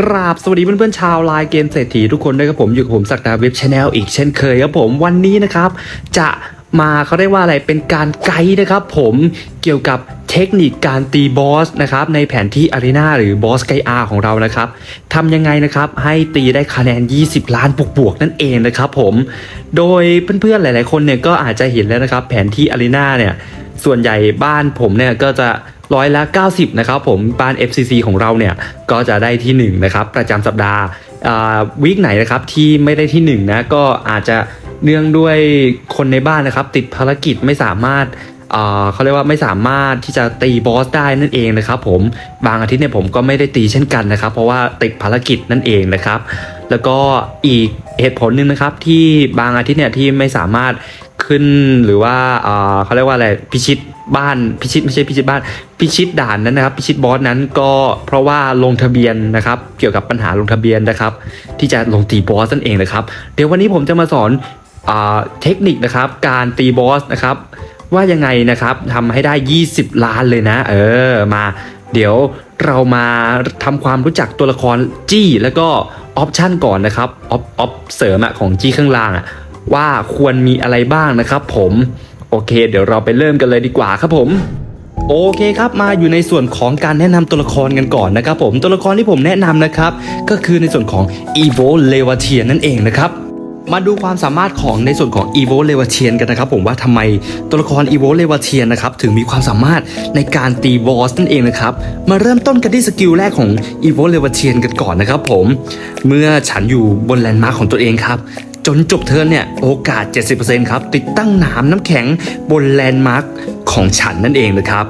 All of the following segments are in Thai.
กราบสวัสดีเพื่อนๆชาวไลน์เกมเศรษฐีทุกคนด้วยครับผมอยู่กับผมสักดาเว็บชาแนลอีกเช่นเคยครับผมวันนี้นะครับ จะมาเขาเรียกว่าอะไรเป็นการไกด์นะครับผมเกี่ยวกับเทคนิคการตีบอสนะครับในแผนที่อารีนาหรือบอสไกอาของเรานะครับทำยังไงนะครับให้ตีได้คะแนน 20 ล้านบวกๆนั่นเองนะครับผมโดยเพื่อนๆหลาย ๆคนเนี่ยก็อาจจะเห็นแล้วนะครับ แผนที่อารีนาเนี่ยส่วนใหญ่บ้านผมเนี่ยก็จะ ร้อยละ 90 นะครับผมบ้าน FCC ของเราเนี่ยก็จะได้ที่ 1 นะครับ ประจำสัปดาห์วีคไหนนะครับที่ไม่ได้ที่1นะก็อาจจะเนื่องด้วยคนในบ้านนะครับ ติดภารกิจไม่สามารถเขาเรียกว่าไม่สามารถที่จะตีบอสได้นั่นเองนะครับผมบางอาทิตย์เนี่ยผมก็ไม่ได้ตีเช่นกันนะครับ เพราะว่าติดภารกิจนั่นเองนะครับ แล้วก็อีกเหตุผลหนึ่งนะครับที่บางอาทิตย์เนี่ยที่ไม่สามารถขึ้นหรือว่าเขาเรียกว่าอะไรพิชิต บ้านพิชิตไม่ใช่พิชิตบ้านพิชิตด่านนั้นนะครับ พิชิตบอสนั้นก็เพราะว่าลงทะเบียนนะครับ เกี่ยวกับปัญหาลงทะเบียนนะครับ ที่จะลงตีบอสนั่นเองนะครับ เดี๋ยววันนี้ผมจะมาสอนอเทคนิคนะครับ การตีบอสนะครับ ว่ายังไงนะครับทำให้ได้ 20 ล้านเลยนะ เออมาเดี๋ยวเรามาทำความรู้จักตัวละครจี้แล้วก็ออปชันก่อนนะครับออปออปเสริมอะของจี้ข้างล่างอะว่าควรมีอะไรบ้างนะครับ ผม โอเค เดี๋ยวเราไปเริ่มกันเลยดีกว่าครับผมโอเคครับมาอยู่ในส่วนของการแนะนำตัวละครกันก่อนนะครับผมตัวละครที่ผมแนะนำนะครับก็คือในส่วนของ Evo l e v a t i a n นั่นเองนะครับมาดูความสามารถของในส่วนของ Evo l e v a t i a n กันนะครับผมว่าทำไมตัวละคร Evo l e v a t i a n นนะครับถึงมีความสามารถในการตีบอสนั่นเองนะครับมาเริ่มต้นกันที่สกิลแรกของ Evo l e v a t i a n กันก่อนนะครับผมเมื่อฉันอยู่บนแลนด์มาร์คของตัวเองครับ จนจบเทิร์นเนี่ยโอกาส 70%ครับติดตั้งหนามน้ำแข็งบนแลนด์มาร์คของฉันนั่นเองนะครับ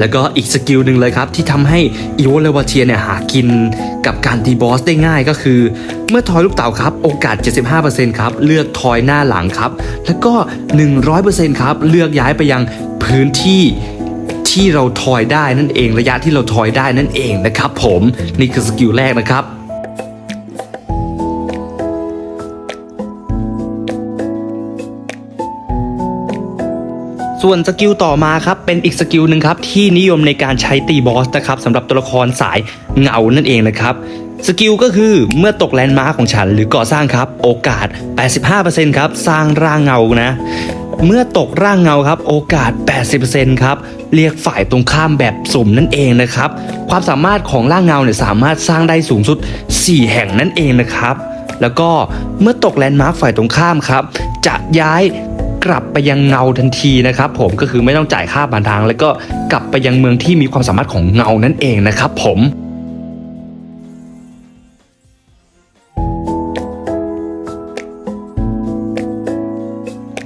แล้วก็อีกสกิลหนึ่งเลยครับ ที่ทำให้อีโวเลวาเทียเนี่ยหากินกับการตีบอสได้ง่ายก็คือ เมื่อทอยลูกเต่าครับ โอกาส 75%ครับ เลือกทอยหน้าหลังครับ แล้วก็ 100%ครับ เลือกย้ายไปยังพื้นที่ ที่เราทอยได้นั่นเอง ระยะที่เราทอยได้นั่นเองนะครับผมนี่คือสกิลแรกนะครับส่วนสกิลต่อมาครับเป็นอีกสกิลหนึ่งครับที่นิยมในการใช้ตีบอสนะครับสำหรับตัวละครสายเงานั่นเองนะครับสกิลก็คือเมื่อตกแลนด์มาร์ของฉันหรือก่อสร้างครับ โอกาส 85%ครับ สร้างร่างเงานะ เมื่อตกร่างเงาครับ โอกาส 80%ครับ เรียกฝ่ายตรงข้ามแบบสุ่มนั่นเองนะครับ ความสามารถของร่างเงาเนี่ยสามารถสร้างได้สูงสุด 4 แห่งนั่นเองนะครับ แล้วก็เมื่อตกแลนด์มาร์คฝ่ายตรงข้ามครับ จะย้ายกลับไปยังเงาทันทีนะครับ ผมก็คือไม่ต้องจ่ายค่าผ่านทาง แล้วก็กลับไปยังเมืองที่มีความสามารถของเงานั่นเองนะครับ ผม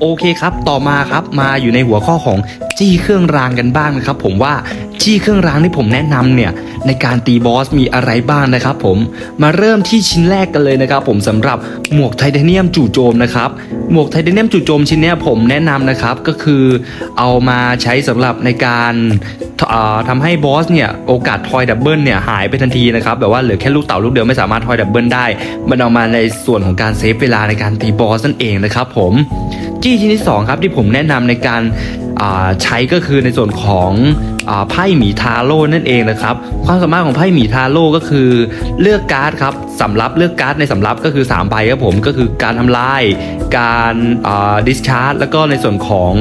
โอเคครับ ต่อมาครับมาอยู่ในหัวข้อของจี้เครื่องรางกันบ้างนะครับผมว่าจี้เครื่องรางที่ผมแนะนำเนี่ยในการตีบอสมีอะไรบ้างนะครับผมมาเริ่มที่ชิ้นแรกกันเลยนะครับผมสำหรับหมวกไทเทเนียมจู่โจมนะครับหมวกไทเทเนียมจู่โจมชิ้นนี้ผมแนะนำนะครับก็คือเอามาใช้สำหรับในการเอ่อทำให้บอสเนี่ยโอกาสทอยดับเบิลเนี่ยหายไปทันทีนะครับแบบว่าเหลือแค่ลูกเต่าลูกเดียวไม่สามารถทอยดับเบิลได้ มันเอามาในส่วนของการเซฟเวลาในการตีบอสนั่นเองนะครับผม จี้ชิ้นที่2ครับที่ผมแนะนำในการใช้ก็คือในส่วนของไพ่หมีทาโร่นั่นเองนะครับ ความสามารถของไพ่หมีทาโร่ก็คือเลือกการ์ดครับสำรับเลือกการ์ดในสำรับก็คือ3ใบครับผมก็คือการทำลาย การดิสชาร์ดแล้วก็ในส่วนของ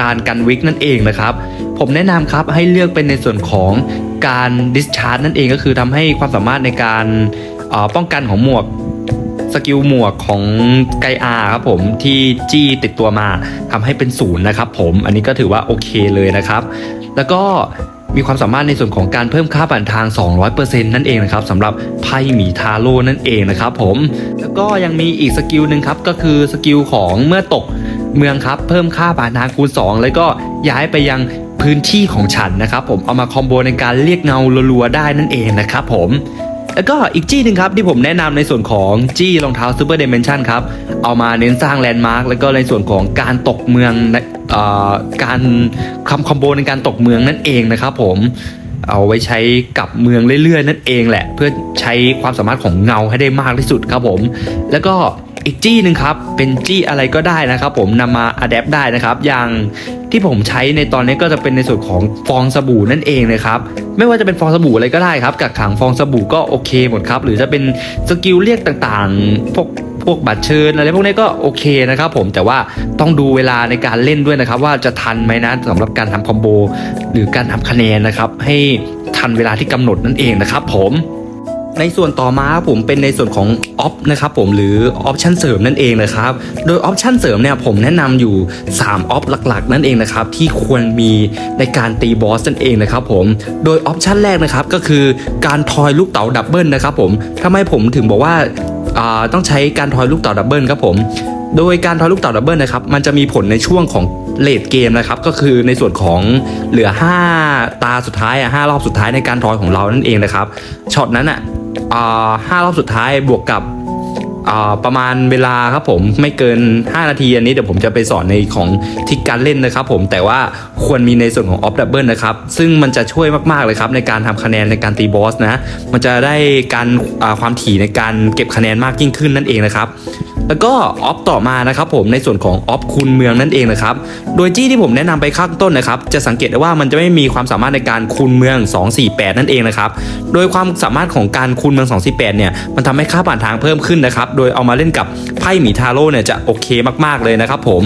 การกันวิกนั่นเองนะครับ ผมแนะนำครับให้เลือกเป็นในส่วนของการดิสชาร์ดนั่นเองก็คือทำให้ความสามารถในการป้องกันของหมวก สกิลหมวกของไกอาครับผมที่จี้ติดตัวมาทำให้เป็นศูนย์นะครับผมอันนี้ก็ถือว่าโอเคเลยนะครับ แล้วก็มีความสามารถในส่วนของการเพิ่มค่าผ่านทาง 200%นั่นเองนะครับสำหรับไพ่หมีทาโร่นั่นเองนะครับผมแล้วก็ยังมีอีกสกิลหนึ่งครับก็คือสกิลของเมื่อตกเมืองครับเพิ่มค่าผ่านทางคูณ 2 แล้วก็ย้ายไปยังพื้นที่ของฉันนะครับผมเอามาคอมโบในการเรียกเงารัวๆได้นั่นเองนะครับผม แล้วก็อีกจี้หนึ่งครับที่ผมแนะนำในส่วนของจี้รองเท้าซูเปอร์เด n มนชันครับ เอามาเน้นสร้างแลนด์มาร์กแล้วก็ในส่วนของการตกเมืองออการคำคอมโบในการตกเมืองนั่นเองนะครับผมเอาไว้ใช้กับเมืองเรื่อยๆ นั่นเองแหละ เพื่อใช้ความสามารถของเงาให้ได้มากที่สุดครับผม แล้วก็ อีกจี้หนึ่งครับเป็นจี้อะไรก็ได้นะครับ ผมนำมาอัดแอปได้นะครับอย่างที่ผมใช้ในตอนนี้ก็จะเป็นในส่วนของฟองสบู่นั่นเองนะครับไม่ว่าจะเป็นฟองสบู่อะไรก็ได้ครับกักขังฟองสบู่ก็โอเคหมดครับหรือจะเป็นสกิลเรียกต่างๆพวกพวกบัตรเชิญอะไรพวกนี้ก็โอเคนะครับผมแต่ว่าต้องดูเวลาในการเล่นด้วยนะครับ ว่าจะทันไหมนะสำหรับการทำคอมโบหรือการทำคะแนนนะครับให้ทันเวลาที่กำหนดนั่นเองนะครับผม ในส่วนต่อมาครับผมเป็นในส่วนของออฟนะครับผมหรือออปชันเสริมนั่นเองนะครับ โดยออปชันเสริมเนี่ยผมแนะนำอยู่3ออฟหลักๆ นั่นเองนะครับที่ควรมีในการตีบอสนั่นเองนะครับผมโดยออปชันแรกนะครับก็คือการทอยลูกเต๋าดับเบิลนะครับผมทำไมผมถึงบอกว่าาต้องใช้การทอยลูกเต๋าดับเบิลครับผมโดยการทอยลูกเต๋าดับเบิลนะครับมันจะมีผลในช่วงของเลดเกมนะครับก็คือในส่วนของเหลือ 5 ตาสุดท้ายอะห้ารอบสุดท้ายในการทอยของเรานั่นเองนะครับช็อตนั้นอะ ห้ารอบสุดท้ายบวกกับอ่าประมาณเวลาครับผมไม่เกิน 5 นาทีอันนี้เดี๋ยวผมจะไปสอนในของทิกการเล่นนะครับผมแต่ว่าควรมีในส่วนของออฟดับเบิลนะครับ ซึ่งมันจะช่วยมากๆเลยครับในการทำคะแนนในการตีบอสนะ มันจะได้การอ่าความถี่ในการเก็บคะแนนมากยิ่งขึ้นนั่นเองนะครับ แล้วก็ออฟต่อมานะครับผมในส่วนของออฟคูณเมืองนั่นเองนะครับโดยจี้ที่ผมแนะนำไปข้างต้นนะครับจะสังเกตได้ว่ามันจะไม่มีความสามารถในการคูณเมือง 248 นั่นเองนะครับโดยความสามารถของการคูณเมือง 248 เนี่ยมันทำให้ค่าผ่านทางเพิ่มขึ้นนะครับโดยเอามาเล่นกับไพ่หมีทาโร่เนี่ยจะโอเคมากๆเลยนะครับผม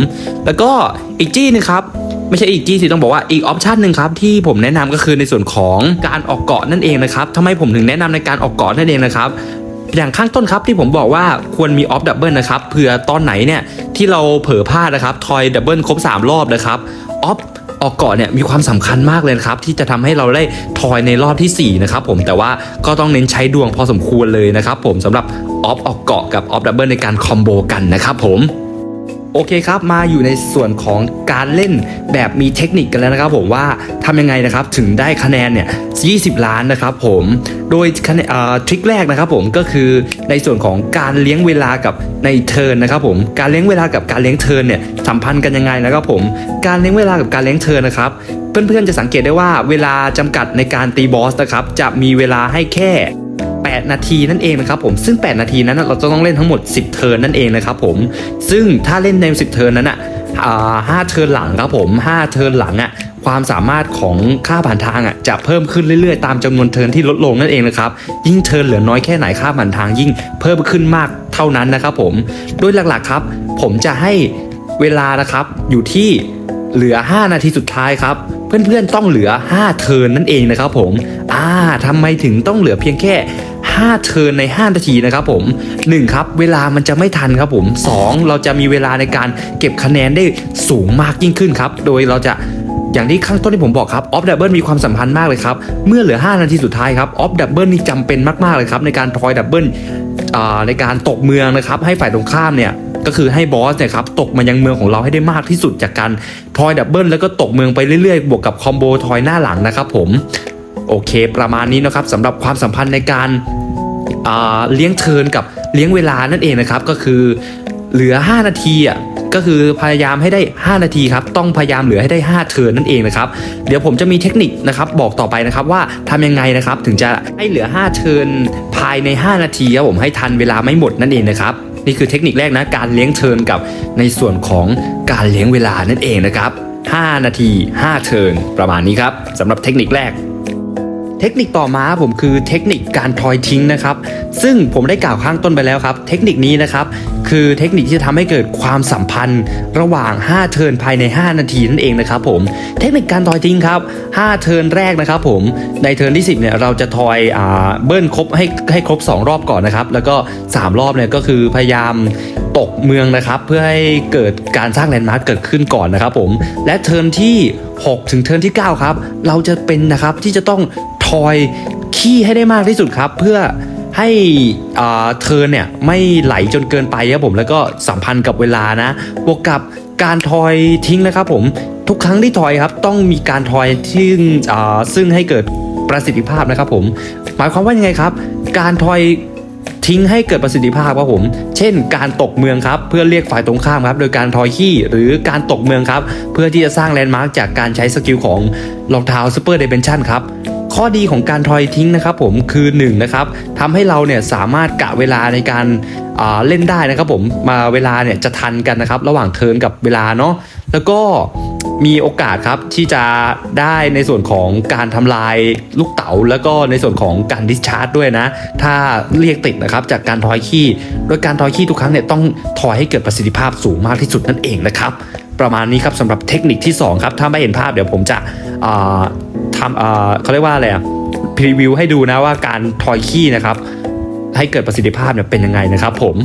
แล้วก็อีกจี้นึงครับไม่ใช่อีกจี้สิต้องบอกว่าอีกออปชันหนึ่งครับที่ผมแนะนำก็คือในส่วนของการออกเกาะนั่นเองนะครับทำไมผมถึงแนะนำในการออกเกาะนั่นเองนะครับ อย่างข้างต้นครับที่ผมบอกว่าควรมีออฟดับเบิลนะครับเผื่อตอนไหนเนี่ยที่เราเผลอพลาดนะครับทอยดับเบิลครบ 3 รอบนะครับออฟออกเกาะเนี่ยมีความสำคัญมากเลยครับ ที่จะทำให้เราได้ทอยในรอบทีสี่ 4 นะครับผมแต่ว่าก็ต้องเน้นใช้ดวงพอสมควรเลยนะครับผมสำหรับออฟออกเกาะกับออฟดับเบิลในการคอมโบกันนะครับผม โอเคครับ มาอยู่ในส่วนของการเล่นแบบมีเทคนิคกันแล้วนะครับผมว่าทำยังไงนะครับถึงได้คะแนนเนี่ย20 ล้านนะครับผมโดยทริคแรกนะครับผมก็คือในส่วนของการเลี้ยงเวลากับในเทิร์นนะครับผมการเลี้ยงเวลากับการเลี้ยงเทิร์นเนี่ยสัมพันธ์กันยังไงนะครับผมการเลี้ยงเวลากับการเลี้ยงเทิร์นนะครับเพื่อนๆจะสังเกตได้ว่าเวลาจำกัดในการตีบอสนะครับจะมีเวลาให้แค่ 8 นาทีนั่นเองนะครับผมซึ่ง 8 นาทีนั้นเราจะต้องเล่นทั้งหมด 10 เทิร์นนั่นเองนะครับผมซึ่งถ้าเล่นใน 10 เทิร์นนั้นอะห้าเทิร์นหลังครับผม 5 เทิร์นหลังอะความสามารถของค่าผ่านทางอะจะเพิ่มขึ้นเรื่อยๆ ตามจำนวนเทิร์นที่ลดลงนั่นเองนะครับยิ่งเทิร์นเหลือน้อยแค่ไหนค่าผ่านทางยิ่งเพิ่มขึ้นมากเท่านั้นนะครับผมโดยหลักๆครับ ผมจะให้เวลานะครับอยู่ที่เหลือ 5 นาทีสุดท้ายครับ เพื่อนๆต้องเหลือ 5 เทิร์นนั่นเองนะครับผมอ่าทำไมถึงต้องเหลือเพียงแค่ 5 เทิร์นใน 5 นาทีนะครับผม 1 ครับ เวลามันจะไม่ทันครับผม 2 เราจะมีเวลาในการเก็บคะแนนได้สูงมากยิ่งขึ้นครับ โดยเราจะอย่างที่ข้างต้นที่ผมบอกครับออฟดับเบิลมีความสัมพันธ์มากเลยครับ เมื่อเหลือ 5 นาทีสุดท้ายครับออฟดับเบิลนี่จำเป็นมาก ๆ เลยครับ ในการทอยดับเบิลอ่าในการตกเมืองนะครับ ให้ฝ่ายตรงข้ามเนี่ยก็คือให้บอสเนี่ยครับตกมายังเมืองของเราให้ได้มากที่สุดจากการทอยดับเบิลแล้วก็ตกเมืองไปเรื่อยๆ บวกกับคอมโบทอยหน้าหลังนะครับผม โอเค ประมาณนี้นะครับสำหรับความสัมพันธ์ในการ เลี้ยงเทินกับเลี้ยงเวลานั่นเองนะครับ ก็คือเหลือ 5 นาทีอะก็คือพยายามให้ได้ 5 นาทีครับ ต้องพยายามเหลือให้ได้ 5 เทิร์นนั่นเองนะครับ เดี๋ยวผมจะมีเทคนิคนะครับบอกต่อไปนะครับว่าทำยังไงนะครับถึงจะให้เหลือ 5 เทิร์นภายใน 5 นาทีครับผมให้ทันเวลาไม่หมดนั่นเองนะครับ นี่คือเทคนิคแรกนะการเลี้ยงเทิร์นกับในส่วนของการเลี้ยงเวลานั่นเองนะครับ 5 นาที 5 เทิร์นประมาณนี้ครับสำหรับเทคนิคแรก เทคนิคต่อมาผมคือเทคนิคการทอยทิ้งนะครับ ซึ่งผมได้กล่าวข้างต้นไปแล้วครับ เทคนิคนี้นะครับ คือเทคนิคที่จะทำให้เกิดความสัมพันธ์ ระหว่าง 5 เทิร์นภายใน 5 นาทีนั่นเองนะครับผม เทคนิคการทอยทิ้งครับ 5 เทิร์นแรกนะครับผม ในเทิร์นที่ 10เนี่ยเราจะทอยอ่าเบิ้ลครบให้ให้ครบ 2 รอบก่อนนะครับ แล้วก็ 3 รอบเนี่ยก็คือพยายามตกเมืองนะครับเพื่อให้เกิดการสร้างแลนด์มาร์คเกิดขึ้นก่อนนะครับผมและเทิร์นที่ 6 ถึงเทิร์นที่ 9 ครับ เราจะเป็นนะครับที่จะต้อง ทอยขี้ให้ได้มากที่สุดครับ เพื่อให้เทิร์นเนี่ยไม่ไหลจนเกินไปครับผมแล้วก็สัมพันธ์กับเวลานะบวกกับการทอยทิ้งนะครับผมทุกครั้งที่ทอยครับต้องมีการทอยที่อ่าซึ่งให้เกิดประสิทธิภาพนะครับผมหมายความว่ายังไงครับ การทอยทิ้งให้เกิดประสิทธิภาพครับผม เช่น การตกเมืองครับเพื่อเรียกฝ่ายตรงข้ามครับ โดยการทอยขี้หรือการตกเมืองครับ เพื่อที่จะสร้างแลนด์มาร์กจากการใช้สกิลของรองเท้าซูเปอร์เดเ n นชั่นครับ ข้อดีของการทอยทิ้งนะครับผมคือ1นงนะครับทำให้เราเนี่ยสามารถกะเวลาในการอ่าเล่นได้นะครับผมมาเวลาเนี่ยจะทันกันนะครับ ระหว่างเทิร์นกับเวลาเนาะแล้วก็มีโอกาสครับที่จะได้ในส่วนของการทำลายลูกเต๋า แล้วก็ในส่วนของการดิสชาร์จด้วยนะ ถ้าเรียกติดนะครับจากการทอยขี้โดยการทอยขี้ทุกครั้งเนี่ยต้องทอยให้เกิดประสิทธิภาพสูงมากที่สุดนั่นเองนะครับ ประมาณนี้ครับสำหรับเทคนิคที่ 2 ครับ ถ้าไม่เห็นภาพเดี๋ยวผมจะทำเขาเรียกว่าอะไรอะพรีวิวให้ดูนะว่าการทอยขี้นะครับ ให้เกิดประสิทธิภาพเนี่ยเป็นยังไงนะครับผม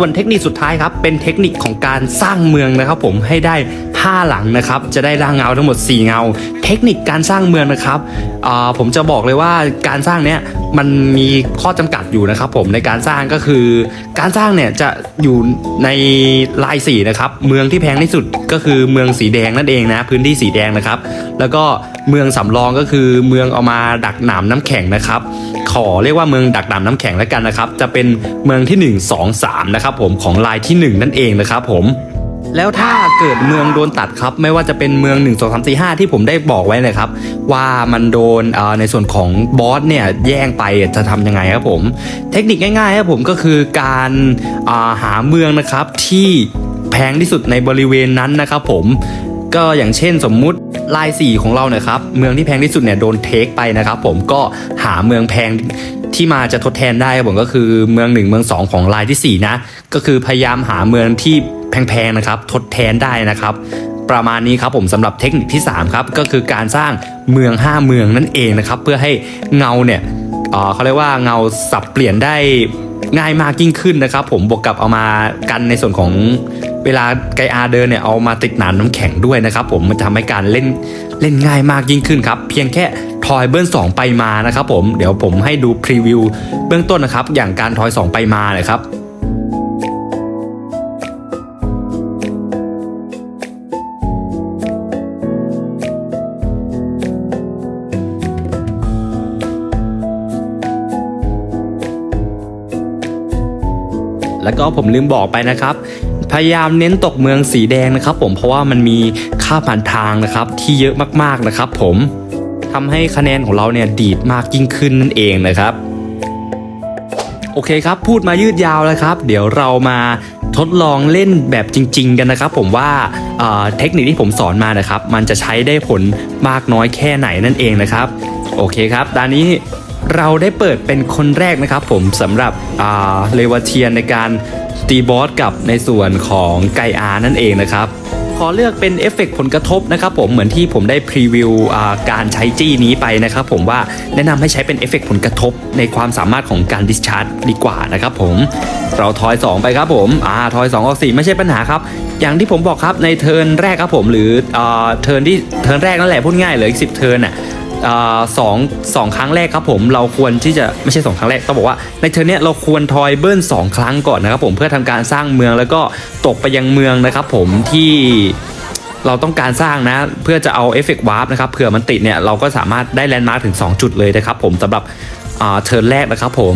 ส่วนเทคนิคสุดท้ายครับเป็นเทคนิคของการสร้างเมืองนะครับผมให้ได้ 5 หลังนะครับจะได้ร่างเงาทั้งหมด 4 เงา เทคนิคการสร้างเมืองนะครับผมจะบอกเลยว่าการสร้างเนี้ยมันมีข้อจำกัดอยู่นะครับผมในการสร้างก็คือ การสร้างเนี่ยจะอยู่ในลายสีนะครับเมืองที่แพงที่สุดก็คือเมืองสีแดงนั่นเองนะพื้นที่สีแดงนะครับ แล้วก็เมืองสำรองก็คือเมืองเอามาดักหนามน้ำแข็งนะครับขอเรียกว่าเมืองดักหนามน้ำแข็งแล้วกันนะครับ จะเป็นเมืองที่ 1 2 3นะครับผมของลายที่ 1 นั่นเองนะครับผม แล้วถ้าเกิดเมืองโดนตัดครับ ไม่ว่าจะเป็นเมือง 1 2 3 4 5 ที่ผมได้บอกไว้เลยครับ ว่ามันโดนในส่วนของบอสเนี่ยแย่งไปจะทำยังไงครับผม เทคนิคง่ายๆครับผมก็คือการาหาเมืองนะครับที่แพงที่สุดในบริเวณนั้นนะครับผมก็อย่างเช่นสมมุติลายสีของเราเนี่ยครับเมืองที่แพงที่สุดเนี่ยโดนเทคไปนะครับผมก็หาเมืองแพงที่มาจะทดแทนได้ผมก็คือเมือง 1 เมือง 2 ของลายทีสี่4 นะ ก็คือพยายามหาเมืองที่ แพงๆนะครับทดแทนได้นะครับ ประมาณนี้ครับผมสำหรับเทคนิคที่3ครับก็คือการสร้างเมือง 5 เมืองนั่นเองนะครับ เพื่อให้เงาเนี่ยเเขาเรียกว่าเงาสับเปลี่ยนได้ง่ายมากยิ่งขึ้นนะครับ ผมบวกกับเอามากันในส่วนของเวลาไกอาเดินเนี่ยเอามาติดหนามน้ำแข็งด้วยนะครับ ผมมันจะทำให้การเล่นเล่นง่ายมากยิ่งขึ้นครับ เพียงแค่ทอยเบิ้ล2ไปมานะครับ ผมเดี๋ยวผมให้ดูพรีวิวเบื้องต้นนะครับ อย่างการทอย 2 ไปมาเลยครับ แล้วก็ผมลืมบอกไปนะครับ พยายามเน้นตกเมืองสีแดงนะครับ ผมเพราะว่ามันมีค่าผ่านทางนะครับ ที่เยอะมากๆนะครับ ผมทำให้คะแนนของเราเนี่ยดีดมากยิ่งขึ้นนั่นเองนะครับ โอเคครับพูดมายืดยาวแล้วครับ เดี๋ยวเรามาทดลองเล่นแบบจริง ๆ กันนะครับ ผมว่าเเทคนิคที่ผมสอนมานะครับ มันจะใช้ได้ผลมากน้อยแค่ไหนนั่นเองนะครับ โอเคครับตอนนี้ เราได้เปิดเป็นคนแรกนะครับผมสำหรับเลวาเทียนในการตีบอสกับในส่วนของไกอานั่นเองนะครับขอเลือกเป็นเอฟเฟกต์ผลกระทบนะครับผมเหมือนที่ผมได้พรีวิวอ่าการใช้จี้นี้ไปนะครับผมว่าแนะนำให้ใช้เป็นเอฟเฟกต์ผลกระทบในความสามารถของการดิสชาร์จดีกว่านะครับผมเราทอย 2 ไปครับผมอ่าทอย 2 ออก4ไม่ใช่ปัญหาครับ อย่างที่ผมบอกครับในเทิร์นแรกครับผมหรืออ่าเทิร์นที่เทิร์นแรกนั่นแหละพูดง่ายเลยอีกสิบเทิร์นอะ สองสองครั้งแรกครับผมเราควรที่จะไม่ใช่สองครั้งแรกต้องบอกว่าในเทิร์นเนี้ยเราควรทอยเบิ้ลสองครั้งก่อนนะครับผมเพื่อทำการสร้างเมืองแล้วก็ตกไปยังเมืองนะครับผมที่เราต้องการสร้างนะเพื่อจะเอาเอฟเฟกต์วาร์ปนะครับเผื่อมันติดเนี่ยเราก็สามารถได้แลนด์มาร์คถึง 2 จุดเลยนะครับผมสำหรับเทิร์นแรกนะครับผม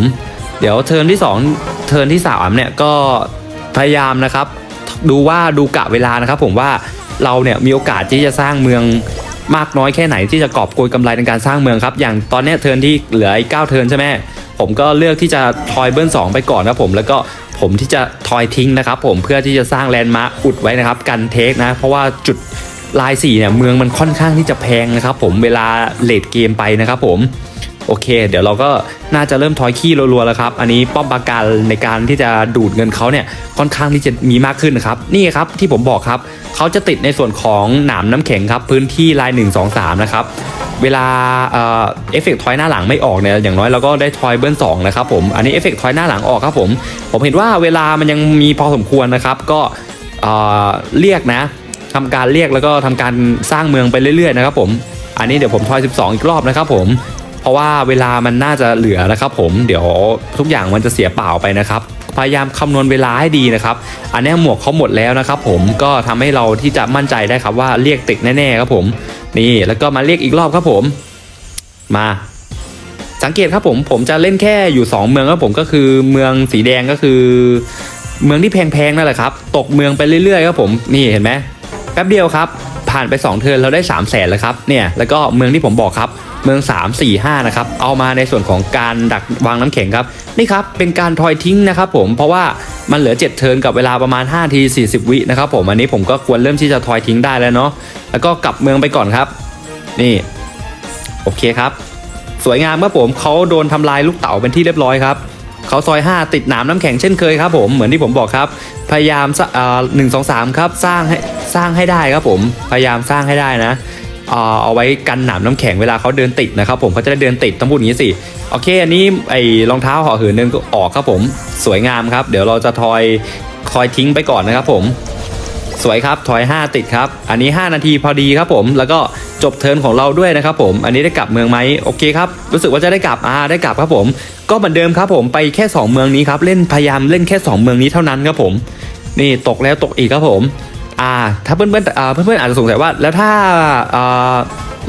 เดี๋ยวเทิร์นที่ 2 เทิร์นที่3เนี่ยก็พยายามนะครับดูว่าดูกะเวลานะครับผมว่าเราเนี่ยมีโอกาสที่จะสร้างเมือง มากน้อยแค่ไหนที่จะกอบโกยกำไรในการสร้างเมืองครับ อย่างตอนเนี้ยเทิร์นที่เหลืออีก9เทิร์นใช่ไหมผมก็เลือกที่จะทอยเบิ้ล2ไปก่อนครับผมแล้วก็ผมที่จะทอยทิ้งนะครับผมเพื่อที่จะสร้างแลนด์มาร์คอุดไว้นะครับกันเทคนะ เพราะว่าจุดลายสี่เนี่ยเมืองมันค่อนข้างที่จะแพงนะครับผมเวลาเลดเกมไปนะครับผม โอเค เดี๋ยวเราก็น่าจะเริ่มทอยขี้รัวๆแล้วครับ อันนี้ป้อมปราการในการที่จะดูดเงินเขาเนี่ยค่อนข้างที่จะมีมากขึ้นนะครับ นี่ครับที่ผมบอกครับเขาจะติดในส่วนของหนามน้ำแข็งครับ พื้นที่ลาย 1 2 3 นะครับ เวลาเอฟเฟกต์ทอยหน้าหลังไม่ออกเนี่ยอย่างน้อยเราก็ได้ทอยเบิ้ลสองนะครับผมอันนี้เอฟเฟกต์ทอยหน้าหลังออกครับผมผมเห็นว่าเวลามันยังมีพอสมควรนะครับ ก็เอ่อเรียกนะทำการเรียกแล้วก็ทำการสร้างเมืองไปเรื่อยๆนะครับผมอันนี้เดี๋ยวผมทอย 12 อีกรอบนะครับผม เพราะว่าเวลามันน่าจะเหลือนะครับผมเดี๋ยวทุกอย่างมันจะเสียเปล่าไปนะครับพยายามคำนวณเวลาให้ดีนะครับ อันนี้หมวกเขาหมดแล้วนะครับผมก็ทำให้เราที่จะมั่นใจได้ครับว่าเรียกติดแน่ๆครับผม นี่แล้วก็มาเรียกอีกรอบครับผม มาสังเกตครับผมผมจะเล่นแค่อยู่ 2 เมืองครับผมก็คือเมืองสีแดงก็คือ เมืองที่แพงๆนั่นแหละครับ ตกเมืองไปเรื่อยๆครับผมนี่เห็นไหมแป๊บเดียวครับ ผ่านไป 2 เทิร์นเราได้3 0 0แสนแล้วครับเนี่ยแล้วก็เมืองที่ผมบอกครับเมือง 3 4 5นะครับเอามาในส่วนของการดักวางน้ำแข็งครับนี่ครับเป็นการทอยทิ้งนะครับผมเพราะว่ามันเหลือ 7 เทิร์นกับเวลาประมาณ5ที40 วินะครับผมอันนี้ผมก็ควรเริ่มที่จะทอยทิ้งได้แล้วเนาะแล้วก็กลับเมืองไปก่อนครับ นี่โอเคครับ สวยงามครับผมเขาโดนทำลายลูกเต๋าเป็นที่เรียบร้อยครับ เขาซอย 5 ติดหนามน้ำแข็งเช่นเคยครับผมเหมือนที่ผมบอกครับ พยายามหนึ่งสองสามครับสร้างให้สร้างให้ได้ครับผมพยายามสร้างให้ได้นะเอาไว้กันหนามน้ำแข็งเวลาเขาเดินติดนะครับผมเขาจะได้เดินติดต้องพูดอย่างนี้สิโอเคอันนี้ไอ้รองเท้าห่อเหินเดินก็ออกครับผมสวยงามครับ เดี๋ยวเราจะทอยคอยทิ้งไปก่อนนะครับผม สวยครับถอย 5 ติดครับ อันนี้ 5 นาทีพอดีครับผม แล้วก็จบเทิร์นของเราด้วยนะครับผม อันนี้ได้กลับเมืองไหมโอเคครับ รู้สึกว่าจะได้กลับอ่าได้กลับครับผม ก็เหมือนเดิมครับผมไปแค่ 2 เมืองนี้ครับ เล่นพยายามเล่นแค่ 2 เมืองนี้เท่านั้นครับผม นี่ตกแล้วตกอีกครับผม อ่า ถ้าเพื่อนๆอ่าเพื่อนๆอาจจะสงสัยว่า แล้วถ้าอ่า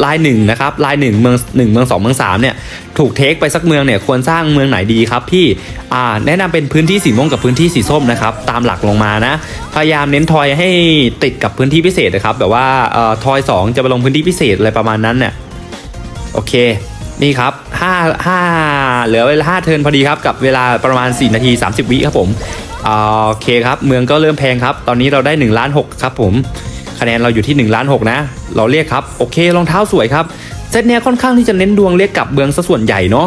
ลายหนึ่งนะครับลายหนึ่งเมืองหนึ่งเมืองสองเมืองสามเนี่ยถูกเทคไปสักเมืองเนี่ยควรสร้างเมืองไหนดีครับพี่อ่าแนะนำเป็นพื้นที่สีม่วงกับพื้นที่สีส้มนะครับตามหลักลงมานะพยายามเน้นทอยให้ติดกับพื้นที่พิเศษนะครับแบบว่าเอ่อทอยสองจะไปลงพื้นที่พิเศษอะไรประมาณนั้นเนี่ยโอเคนี่ครับ5 5เหลือเวลา5เทิร์นพอดีครับกับเวลาประมาณ 4 นาที 30 วิครับผมโอเคครับเมืองก็เริ่มแพงครับ ตอนนี้เราได้1ล้าน6ครับผม คะแนนเราอยู่ที่1ล้าน6นะ เราเรียกครับ โอเครองเท้าสวยครับ เซตเนี้ยค่อนข้างที่จะเน้นดวงเรียกกลับเมืองซะส่วนใหญ่เนาะ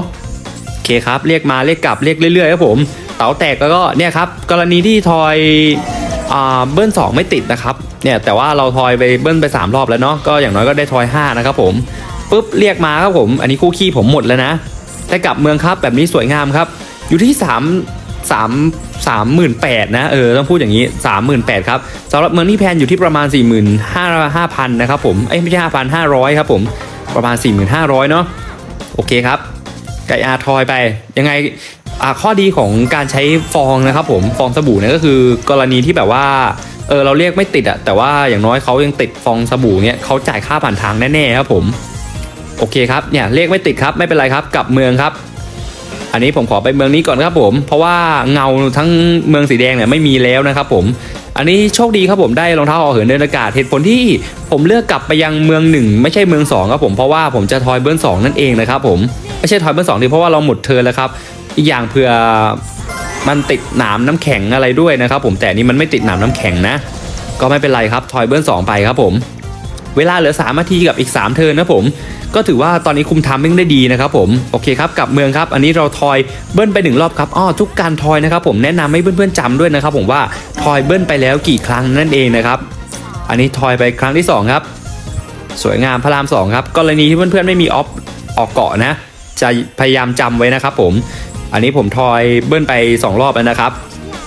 โอเคครับ เรียกมาเรียกกลับเรียกเรื่อยๆครับผม เต๋าแตกแล้วก็เนี่ยครับกรณีที่ทอยอ่าเบิ้ลสองไม่ติดนะครับเนี่ยแต่ว่าเราทอยไปเบิ้ลไป 3 รอบแล้วเนาะก็อย่างน้อยก็ได้ทอย 5 นะครับผมปุ๊บเรียกมาครับผม อันนี้คู่ขี้ผมหมดแล้วนะได้กลับเมืองครับแบบนี้สวยงามครับ อยู่ที่3 3 3 8 0 0 0นะเออต้องพูดอย่างนี้ 38,000ครับสำหรับเมืองที่แพนอยู่ที่ประมาณ 45,000นะครับผมเอ้ยไม่ใช่5,500ครับผมประมาณ 4,500เนาะโอเคครับไก่อาทอยไปยังไงอ่าข้อดีของการใช้ฟองนะครับผมฟองสบู่เนี่ยก็คือกรณีที่แบบว่าเออเราเรียกไม่ติดอะแต่ว่าอย่างน้อยเขายังติดฟองสบู่เนี่ยเขาจ่ายค่าผ่านทางแน่ๆครับผมโอเคครับเนี่ยเรียกไม่ติดครับไม่เป็นไรครับกลับเมืองครับ อันนี้ผมขอไปเมืองนี้ก่อนครับผม เพราะว่าเงาทั้งเมืองสีแดงเนี่ยไม่มีแล้วนะครับผมอันนี้โชคดีครับผมได้รองเท้าออกเหินเดินอากาศเหตุผลที่ผมเลือกกลับไปยังเมืองหนึ่งไม่ใช่เมืองสองครับผมเพราะว่าผมจะทอยเบิร์นสองนั่นเองนะครับผมไม่ใช่ทอยเบิร์นสองที่เพราะว่าเราหมดเทินแล้วครับอีกอย่างเผื่อมันติดหนามน้ำแข็งอะไรด้วยนะครับผมแต่นี้มันไม่ติดหนามน้ำแข็งนะ ก็ไม่เป็นไรครับทอยเบิร์นสองไปครับผม เวลาเหลือ3นาทีกับอีก 3 เทิร์นนะผม ก็ถือว่าตอนนี้คุมทามมิ่งได้ดีนะครับผมโอเคครับกลับเมืองครับ อันนี้เราทอยเบิ้ลไปหนึ่งรอบครับอ้อทุกการทอยนะครับผมแนะนำให้เพื่อนๆจำด้วยนะครับ ผมว่าทอยเบิ้ลไปแล้วกี่ครั้งนั่นเองนะครับอันนี้ทอยไปครั้งที่ 2 ครับ สวยงามพระรามสองครับกรณีที่เพื่อนๆไม่มีออฟออกเกาะนะ จะพยายามจำไว้นะครับผม อันนี้ผมทอยเบิ้ลไป 2 รอบแล้วนะครับ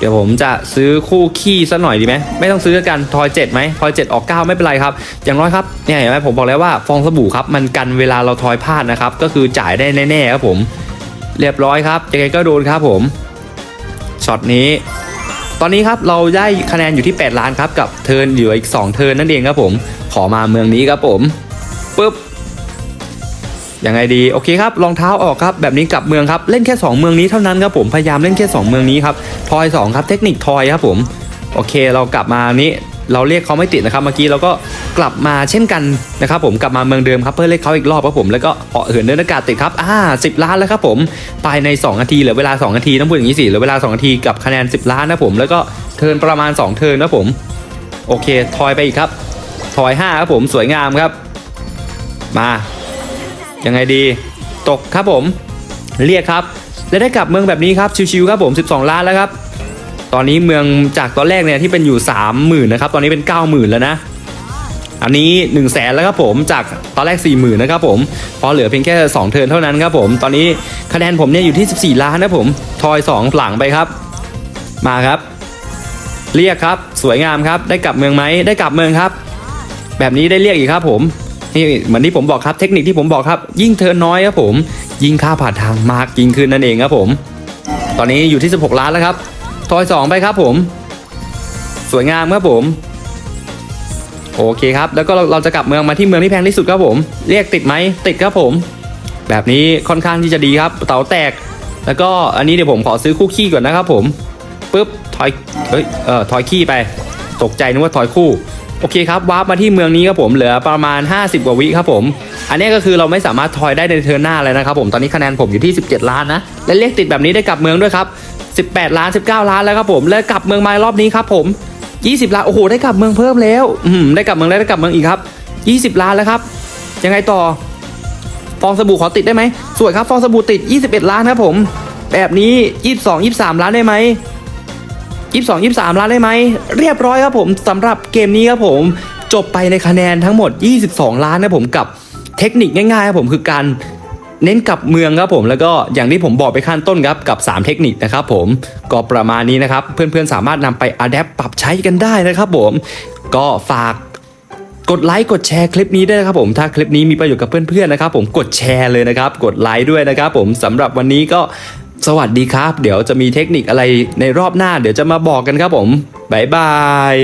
เดี๋ยวผมจะซื้อคู่ขี้ซะหน่อยดีไหมไม่ต้องซื้อกันทอยเจ็ดไหมทอยเจ็ดออกเก้าไม่เป็นไรครับ อย่างน้อยครับเนี่ยเห็นไหมผมบอกแล้วว่าฟองสบู่ครับมันกันเวลาเราทอยพลาดนะครับ ก็คือจ่ายได้แน่ๆครับผม เรียบร้อยครับยังไงก็โดนครับผมช็อตนี้ ตอนนี้ครับเราได้คะแนนอยู่ที่ 8 ล้านครับกับเทิร์นเหลืออีก 2 เทิร์นนั่นเองครับผม ขอมาเมืองนี้ครับผมปุ๊บ ยังไงดีโอเคครับรองเท้าออกครับแบบนี้กลับเมืองครับเล่นแค่ 2 เมืองนี้เท่านั้นครับผมพยายามเล่นแค่ 2 เมืองนี้ครับทอย2ครับเทคนิคทอยครับผมโอเคเรากลับมานี้เราเรียกเขาไม่ติดนะครับเมื่อกี้เราก็กลับมาเช่นกันนะครับผมกลับมาเมืองเดิมครับเพื่อเรียกเขาอีกรอบครับผมแล้วก็เหาะเหินเดินอากาศติดครับอ่าสิล้านแล้วครับผมภายใน 2 นาทีเหลือเวลา 2 นาทีต้องพูดอย่างนี้สิเหลือเวลา 2 นาทีกับคะแนน 10 ล้านนะผมแล้วก็เทินประมาณ 2 เทินนะผมโอเคทอยไปอีกครับทอย5ครับผมสวยงามครับ มา ยังไงดีตกครับผมเรียกครับ และได้กลับเมืองแบบนี้ครับชิวๆครับผม 12 ล้านแล้วครับ ตอนนี้เมืองจากตอนแรกเนี่ยที่เป็นอยู่ 30,000นะครับตอนนี้เป็น 90,000 แล้วนะ อันนี้1นึ่งแสนแล้วครับผมจากตอนแรก 4 0,000นะครับผมพอเหลือเพียงแค่ 2 เทิร์นเท่านั้นครับผม ตอนนี้คะแนนผมเนี่ยอยู่ที่ 14 ล้านนะผมทอย 2 หลังไปครับ มาครับ เรียกครับสวยงามครับ ได้กลับเมืองไหมได้กลับเมืองครับ แบบนี้ได้เรียกอีกครับผม นี่เหมือนที่ผมบอกครับเทคนิคที่ผมบอกครับ ยิ่งเทิร์นน้อยครับผม ยิ่งค่าผ่านทางมากยิ่งขึ้นนั่นเองครับผม ตอนนี้อยู่ที่ 16 ล้านแล้วครับทอย 2 ไปครับผม สวยงามครับผม โอเคครับ แล้วก็เราเราจะกลับเมืองมาที่เมืองที่แพงที่สุดครับผม เรียกติดไหมติดครับผม แบบนี้ค่อนข้างที่จะดีครับ เต๋าแตก แล้วก็อันนี้เดี๋ยวผมขอซื้อคู่ขี้ก่อนนะครับผมปุ๊บถอยเอ้ยเออถอยขี้ไป ตกใจนึกว่าถอยคู่ โอเคครับวาร์ปมาที่เมืองนี้ครับผมเหลือประมาณ 50 กว่าวิครับผม อันนี้ก็คือเราไม่สามารถทอยได้ในเทิร์นหน้าเลยนะครับผมตอนนี้คะแนนผมอยู่ที่ 17 ล้านนะและเลขติดแบบนี้ได้กลับเมืองด้วยครับ 18 ล้าน 19 ล้านแล้วครับผมและกลับเมืองมารอบนี้ครับผม20ล้านโอ้โหได้กลับเมืองเพิ่มแล้วอืมได้กลับเมืองแล้วได้กลับเมืองอีกครับ 20 ล้านแล้วครับยังไงต่อฟองสบู่ขอติดได้ไหมสวยครับฟองสบู่ติด 21 ล้านครับผม แบบนี้ 22 23 ล้านได้ไหม 22 23ล้านได้ไหม เรียบร้อยครับผมสำหรับเกมนี้ครับผม จบไปในคะแนนทั้งหมด 22 ล้านนะผมกับเทคนิคง่ายๆครับผมคือการเน้นกับเมืองครับผมแล้วก็อย่างที่ผมบอกไปขั้นต้นครับกับ 3 เทคนิคนะครับผมก็ประมาณนี้นะครับ เพื่อนๆสามารถนำไปอัดแอปปรับใช้กันได้นะครับผมก็ฝากกดไลค์กดแชร์คลิปนี้ด้วยนะครับผมถ้าคลิปนี้มีประโยชน์กับเพื่อนๆนะครับผมกดแชร์เลยนะครับ กดไลค์ด้วยนะครับผมสำหรับวันนี้ก็ สวัสดีครับ เดี๋ยวจะมีเทคนิคอะไรในรอบหน้า เดี๋ยวจะมาบอกกันครับผมบ๊ายบาย